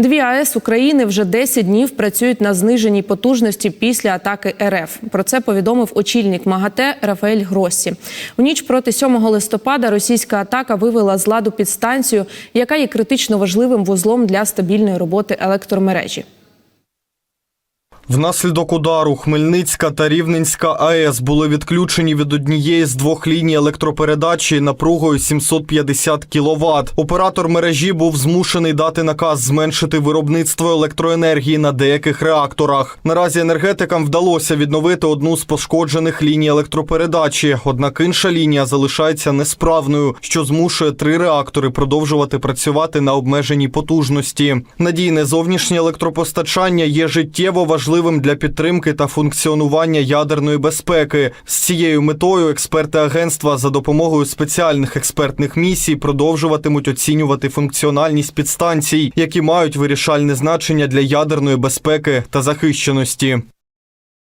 Дві АЕС України вже 10 днів працюють на зниженій потужності після атаки РФ. Про це повідомив очільник МАГАТЕ Рафаель Гроссі. У ніч проти 7 листопада російська атака вивела з ладу підстанцію, яка є критично важливим вузлом для стабільної роботи електромережі. Внаслідок удару Хмельницька та Рівненська АЕС були відключені від однієї з двох ліній електропередачі напругою 750 кВт. Оператор мережі був змушений дати наказ зменшити виробництво електроенергії на деяких реакторах. Наразі енергетикам вдалося відновити одну з пошкоджених ліній електропередачі, однак інша лінія залишається несправною, що змушує три реактори продовжувати працювати на обмеженій потужності. Надійне зовнішнє електропостачання є життєво важливим для підтримки та функціонування ядерної безпеки. З цією метою експерти агентства за допомогою спеціальних експертних місій продовжуватимуть оцінювати функціональність підстанцій, які мають вирішальне значення для ядерної безпеки та захищеності.